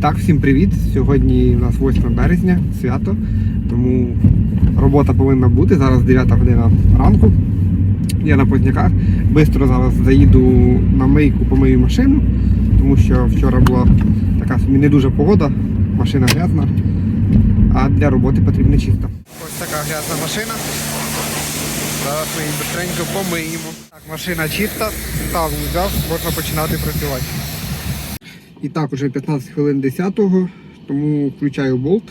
так, всім привіт. Сьогодні у нас 8 березня, свято, тому робота повинна бути. Зараз 9 година ранку. Я на позняках. Бистро зараз заїду на мийку, помию машину, тому що вчора була така собі не дуже погода, машина грязна, а для роботи потрібна чиста. Ось така грязна машина. Зараз ми її быстренько помиємо. Так, машина чиста, ставу взяв, можна починати працювати. І так, уже 15 хвилин 10-го, тому включаю болт.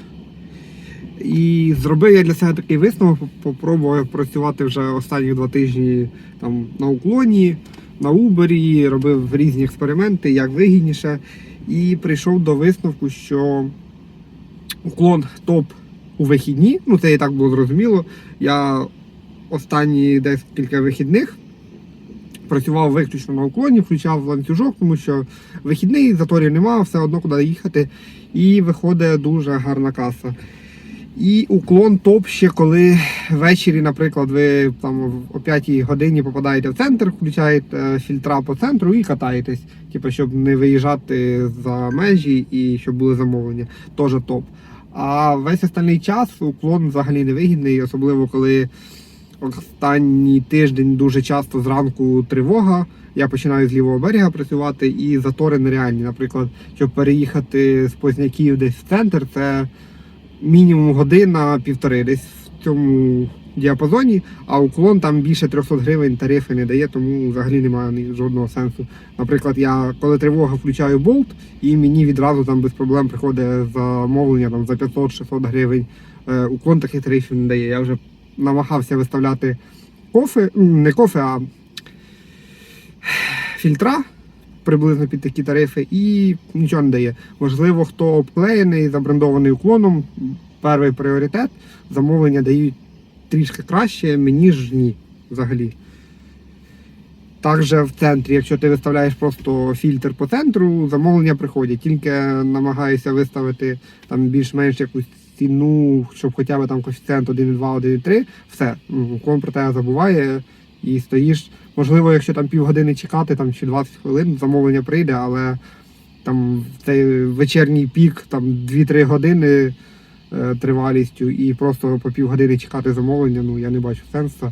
І зробив я для себе такий висновок, попробував працювати вже останні два тижні там, на уклоні, на Uber, робив різні експерименти, як вигідніше. І прийшов до висновку, що уклон топ у вихідні. Ну, це і так було зрозуміло. Я останні десь кілька вихідних працював виключно на уклоні, включав ланцюжок, тому що вихідний, заторів немає, все одно куди їхати. І виходить дуже гарна каса. І уклон топ ще коли ввечері, наприклад, ви там о 5 годині попадаєте в центр, включаєте фільтра по центру і катаєтесь, типу, щоб не виїжджати за межі і щоб були замовлення. Теж топ. А весь остальний час уклон взагалі не вигідний, особливо коли останній тиждень дуже часто зранку тривога. Я починаю з лівого берега працювати і затори нереальні. Наприклад, щоб переїхати з Позняків десь в центр, це мінімум година півтори десь в цьому діапазоні, а уклон там більше 300 гривень тарифи не дає, тому взагалі немає жодного сенсу. Наприклад, я коли тривога включаю болт, і мені відразу там без проблем приходить замовлення там за 500-600 гривень. Е, Уклон таких тарифів не дає. Я вже намагався виставляти кофе, не кофе, а фільтра приблизно під такі тарифи і нічого не дає. Можливо, хто обклеєний, забрендований уклоном, перший пріоритет, замовлення дають трішки краще, мені ж ні взагалі. Також в центрі, якщо ти виставляєш просто фільтр по центру, замовлення приходять. Тільки намагаюся виставити там більш-менш якусь ціну, щоб хоча б там коефіцієнт 1,2, 1,3, все, уклон про тебе забуває і стоїш. Можливо, якщо там півгодини чекати там, чи 20 хвилин, замовлення прийде, але там цей вечірній пік там 2-3 години е, тривалістю і просто по півгодини чекати замовлення, ну я не бачу сенсу.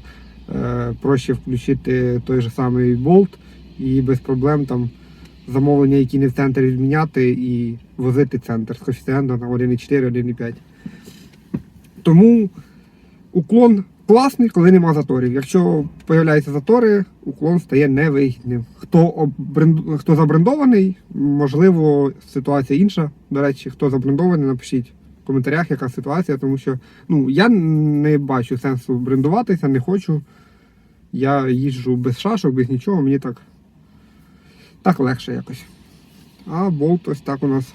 Е, проще включити той же самий болт і без проблем там замовлення, які не в центрі зміняти, і возити центр з коефіцієнтом на 1,4, 1,5. Тому уклон класний, коли нема заторів. Якщо з'являються затори, уклон стає невигідним. Хто оббренд- хто забрендований, можливо, ситуація інша. До речі, хто забрендований, напишіть в коментарях, яка ситуація, тому що ну, я не бачу сенсу брендуватися, не хочу. Я їжджу без шашок, без нічого, мені так, так легше якось. А болт ось так у нас.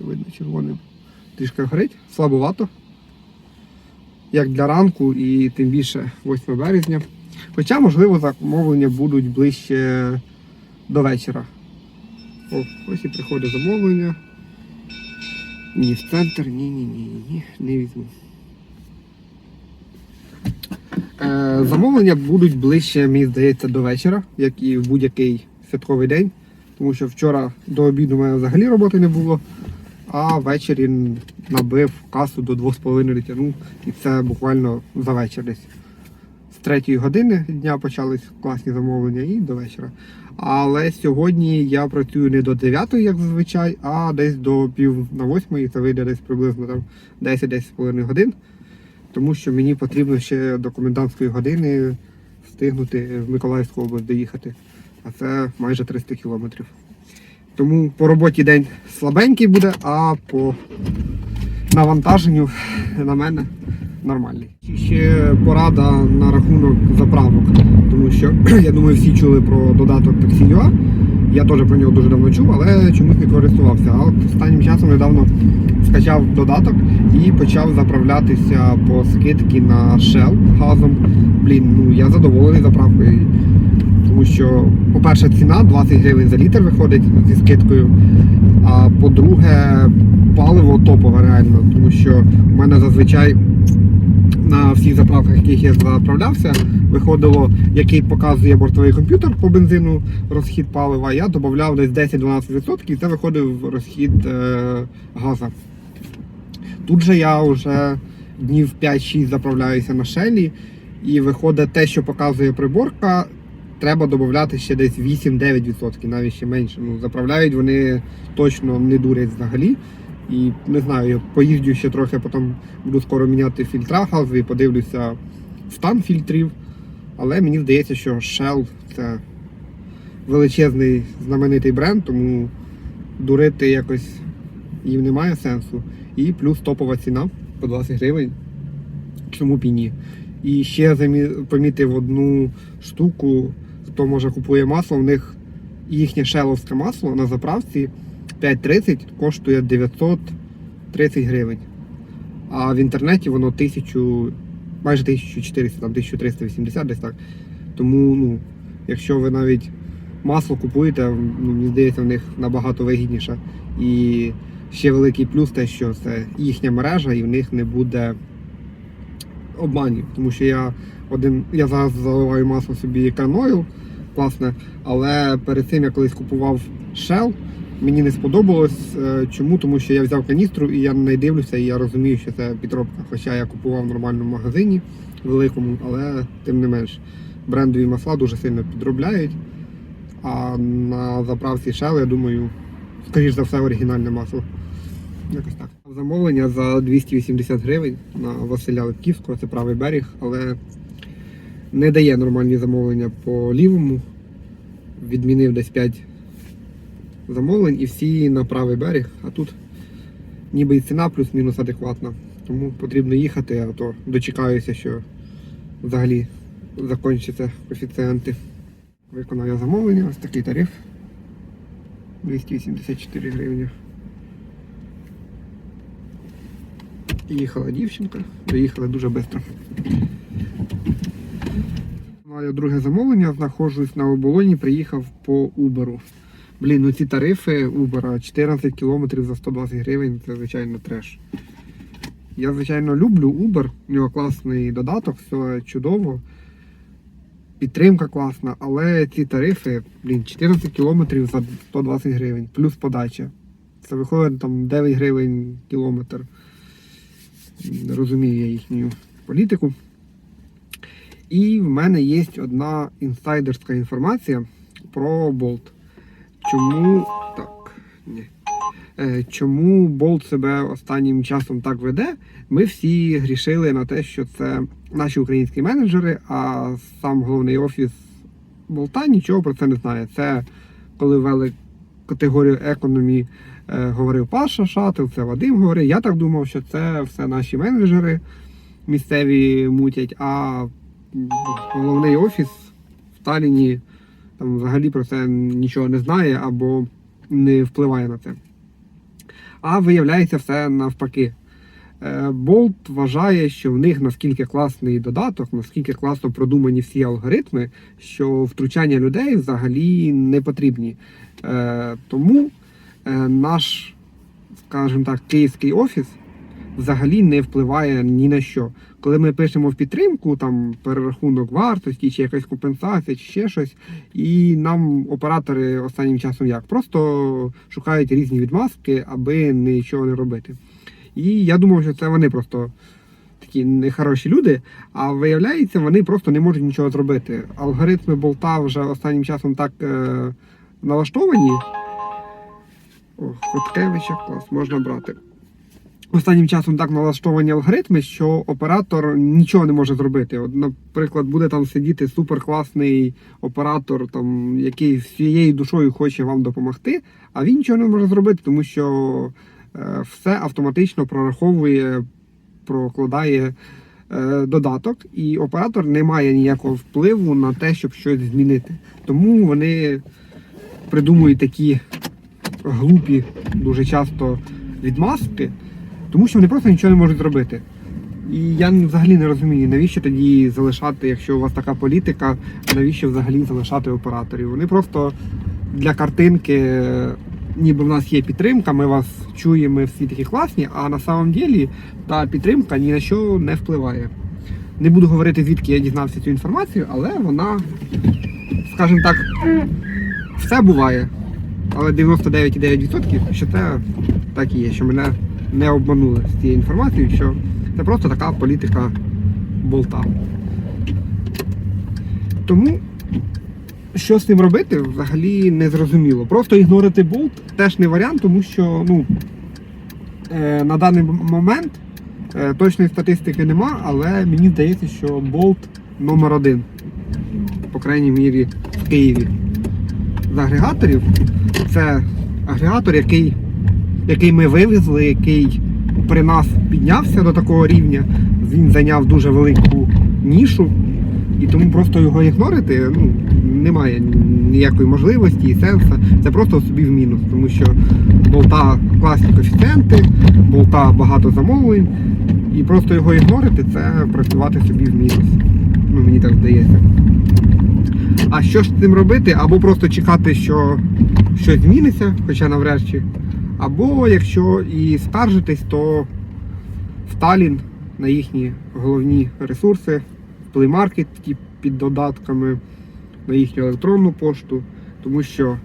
Видно, червоним трішки горить, слабовато. Як для ранку і тим більше 8 березня. Хоча, можливо, замовлення будуть ближче до вечора. О, ось і приходить замовлення. Ні, в центр, ні, ні, не візьму. Е, замовлення будуть ближче, мені здається, до вечора, як і в будь-який святковий день. Тому що вчора до обіду у мене взагалі роботи не було, а ввечері набив касу до 2,5 дотягнув. І це буквально за вечір десь. З 3 години дня почались класні замовлення і до вечора. Але сьогодні я працюю не до 9, як зазвичай, а десь до пів на 8, це вийде десь приблизно там 10-10,5 годин. Тому що мені потрібно ще до комендантської години встигнути в Миколаївську область доїхати. А це майже 300 кілометрів. Тому по роботі день слабенький буде, а по навантаженню на мене нормальний. Ще порада на рахунок заправок, тому що я думаю, всі чули про додаток Taxi.ua. Я теж про нього дуже давно чув, але чомусь не користувався. А от останнім часом недавно скачав додаток і почав заправлятися по скидки на Shell газом. Блін, ну я задоволений заправкою. Тому що, по-перше, ціна 20 гривень за літр виходить зі скидкою. А по-друге, паливо топове реально, тому що в мене зазвичай на всіх заправках, яких я заправлявся, виходило, який показує бортовий комп'ютер по бензину розхід палива. Я додавав десь 10-12% і це виходив розхід е, газу. Тут же я вже днів 5-6 заправляюся на шелі, і виходить те, що показує приборка, треба додати ще десь 8-9%, навіть ще менше. Ну, заправляють вони точно не дурять взагалі. І не знаю, я поїздю ще трохи, потім буду скоро міняти фільтра газові, подивлюся стан фільтрів. Але мені здається, що Shell це величезний знаменитий бренд, тому дурити якось їм немає сенсу. І плюс топова ціна по 20 гривень. Чому б і ні? І ще помітив одну штуку, хто може купує масло, в них їхнє шеловське масло на заправці 5.30 коштує 930 гривень. А в інтернеті воно 1000, майже 1400, там 1380 десь так. Тому, ну, якщо ви навіть масло купуєте, ну, мені здається, в них набагато вигідніше. І ще великий плюс те, що це їхня мережа і в них не буде обманів. Тому що я один, я зараз заливаю масло собі Canoil, класне, але перед цим я колись купував Shell, мені не сподобалось. Е, Чому? Тому що я взяв каністру і я не дивлюся, і я розумію, що це підробка. Хоча я купував в нормальному магазині великому, але тим не менш брендові масла дуже сильно підробляють. А на заправці Shell, я думаю, скоріш за все, оригінальне масло. Якось так. Замовлення за 280 гривень на Василя Липківського, це правий берег, але не дає нормальні замовлення по лівому. Відмінив десь 5 замовлень і всі на правий берег, а тут ніби і ціна плюс-мінус адекватна. Тому потрібно їхати, а то дочекаюся, що взагалі закінчаться коефіцієнти. Виконав я замовлення, ось такий тариф. 284 гривні. Їхала дівчинка, доїхала дуже швидко. Маю друге замовлення, знаходжусь на оболоні, приїхав по Uber. Блін, ну ці тарифи Uber 14 км за 120 гривень це звичайно треш. Я, звичайно, люблю Uber, у нього класний додаток, все чудово. Підтримка класна, але ці тарифи, блін, 14 км за 120 гривень, плюс подача. Це виходить там 9 гривень кілометр. Розумію я їхню політику. І в мене є одна інсайдерська інформація про Bolt. Чому так, ні. Е, Чому Bolt себе останнім часом так веде? Ми всі грішили на те, що це наші українські менеджери, а сам головний офіс Болта нічого про це не знає. Це коли ввели категорію економі, говорив Паша Шатил, це Вадим говорив. Я так думав, що це все наші менеджери місцеві мутять, а головний офіс в Таліні там взагалі про це нічого не знає або не впливає на це. А виявляється все навпаки. Е, Болт вважає, що в них наскільки класний додаток, наскільки класно продумані всі алгоритми, що втручання людей взагалі не потрібні. Е, Тому е, наш, скажімо так, київський офіс взагалі не впливає ні на що. Коли ми пишемо в підтримку, там перерахунок вартості, чи якась компенсація, чи ще щось, і нам оператори останнім часом як просто шукають різні відмазки, аби нічого не робити. І я думав, що це вони просто такі нехороші люди, а виявляється, вони просто не можуть нічого зробити. Алгоритми болта вже останнім часом так е, налаштовані. Хоткевича, клас, можна брати. Останнім часом так налаштовані алгоритми, що оператор нічого не може зробити. От, наприклад, буде там сидіти суперкласний оператор, там, який всією душою хоче вам допомогти, а він нічого не може зробити, тому що е, все автоматично прораховує, прокладає е, додаток, і оператор не має ніякого впливу на те, щоб щось змінити. Тому вони придумують такі глупі дуже часто відмазки, тому що вони просто нічого не можуть зробити. І я взагалі не розумію, навіщо тоді залишати, якщо у вас така політика, навіщо взагалі залишати операторів? Вони просто для картинки, ніби в нас є підтримка, ми вас чуємо, ми всі такі класні, а на самом ділі та підтримка ні на що не впливає. Не буду говорити, звідки я дізнався цю інформацію, але вона, скажімо так, все буває. Але 99,9% що це так і є, що мене не обманули з цією інформацією, що це просто така політика болта. Тому що з цим робити, взагалі не зрозуміло. Просто ігнорити болт теж не варіант, тому що ну, е, на даний момент е, точної статистики нема, але мені здається, що болт номер один, по крайній мірі, в Києві. З агрегаторів це агрегатор, який, який ми вивезли, який при нас піднявся до такого рівня. Він зайняв дуже велику нішу. І тому просто його ігнорити ну, немає ніякої можливості і сенсу. Це просто собі в мінус, тому що болта класні коефіцієнти, болта багато замовлень, і просто його ігнорити це працювати собі в мінус. Ну, мені так здається. А що ж з цим робити? Або просто чекати, що щось зміниться, хоча навряд чи. Або якщо і скаржитись, то в Талін на їхні головні ресурси, Play під додатками, на їхню електронну пошту, тому що,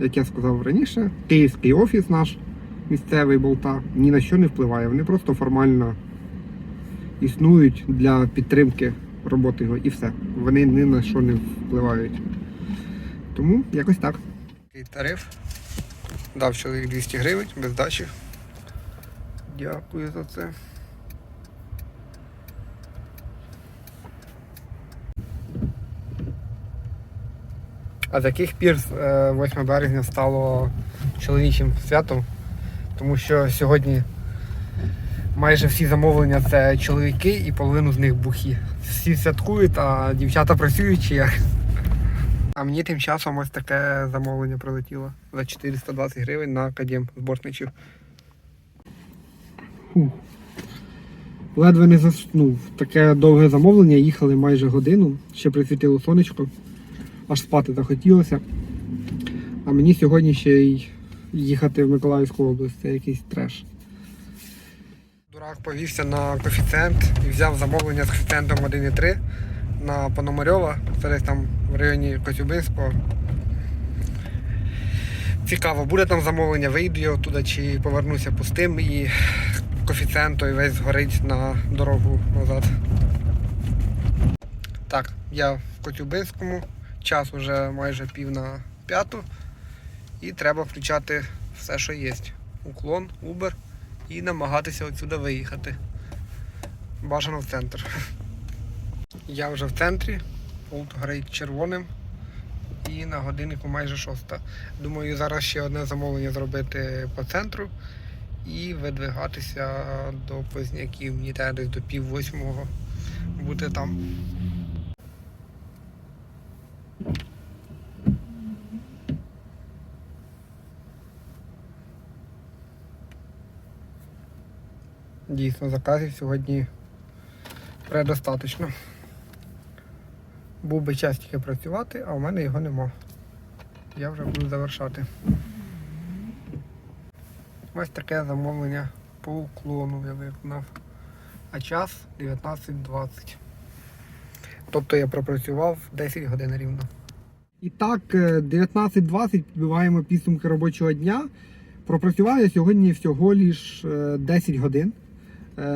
як я сказав раніше, київський офіс наш місцевий болта ні на що не впливає. Вони просто формально існують для підтримки роботи його і все. Вони ні на що не впливають. Тому якось так. Тариф. Дав чоловік 200 гривень без дачі. Дякую за це. А з яких пір е, 8 березня стало чоловічим святом? Тому що сьогодні майже всі замовлення це чоловіки і половину з них бухі. Всі святкують, а дівчата працюють чи як. А мені тим часом ось таке замовлення прилетіло за 420 гривень на академ збортничів. Фух. Ледве не заснув. Таке довге замовлення, їхали майже годину, ще присвітило сонечко, аж спати захотілося. А мені сьогодні ще й їхати в Миколаївську область, це якийсь треш. Дурак повівся на коефіцієнт і взяв замовлення з коефіцієнтом 1,3 на Пономарьова, це десь там в районі Коцюбинського. Цікаво, буде там замовлення, вийду я оттуда чи повернуся пустим і коефіцієнт той весь згорить на дорогу назад. Так, я в Коцюбинському, час вже майже пів на п'яту і треба включати все, що є. Уклон, Uber і намагатися отсюди виїхати. Бажано в центр. Я вже в центрі, пульт горить червоним і на годиннику майже шоста. Думаю, зараз ще одне замовлення зробити по центру і видвигатися до Позняків. Мені десь до пів восьмого бути там. Дійсно, заказів сьогодні предостаточно. Був би час тільки працювати, а у мене його нема. Я вже буду завершати. Ось таке замовлення по уклону я виконав. А час 19.20. Тобто я пропрацював 10 годин рівно. І так, е, 19.20 підбиваємо підсумки робочого дня. Пропрацював я сьогодні всього е, 10 годин, е,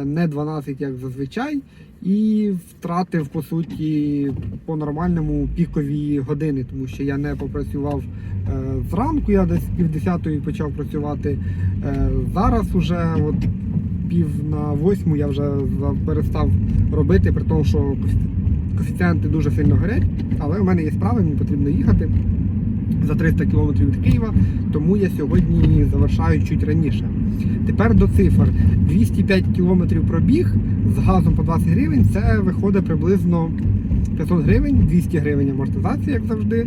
не 12, як зазвичай, і втратив по суті по нормальному пікові години, тому що я не попрацював е, зранку, я десь пів десятої почав працювати. Е, Зараз уже от пів на восьму я вже перестав робити, при тому, що коефі- коефіцієнти дуже сильно горять, але у мене є справи, мені потрібно їхати за 300 км від Києва, тому я сьогодні завершаю чуть раніше. Тепер до цифр. 205 км пробіг з газом по 20 гривень, це виходить приблизно 500 гривень, 200 гривень амортизація, як завжди.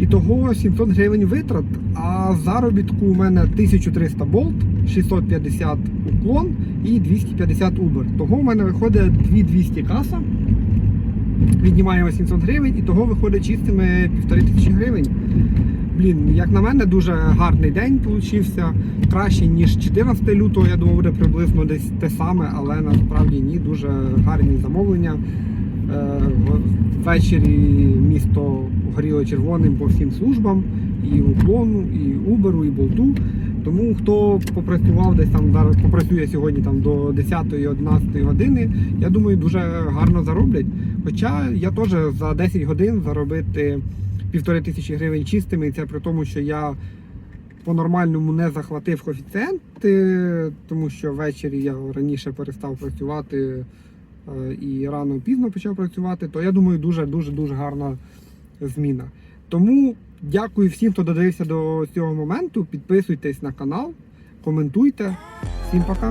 І того 700 гривень витрат. А заробітку у мене 1300 болт, 650 уклон і 250 Uber. Того у мене виходить 2200 каса. Віднімаємо 700 гривень і того виходить чистими 1500 гривень. блін, як на мене, дуже гарний день получився. Краще, ніж 14 лютого, я думав, буде приблизно десь те саме, але насправді ні, дуже гарні замовлення. Е, Ввечері місто горіло червоним по всім службам, і уклону, і Uber, і болту. Тому хто попрацював десь там зараз попрацює сьогодні там до 10-11 години, я думаю, дуже гарно зароблять. Хоча я теж за 10 годин заробити півтори тисячі гривень чистими, і це при тому, що я по-нормальному не захватив коефіцієнт, е, тому що ввечері я раніше перестав працювати е, і рано пізно почав працювати, то я думаю, дуже дуже дуже гарна зміна. Тому дякую всім, хто додивився до цього моменту. Підписуйтесь на канал, коментуйте. Всім пока.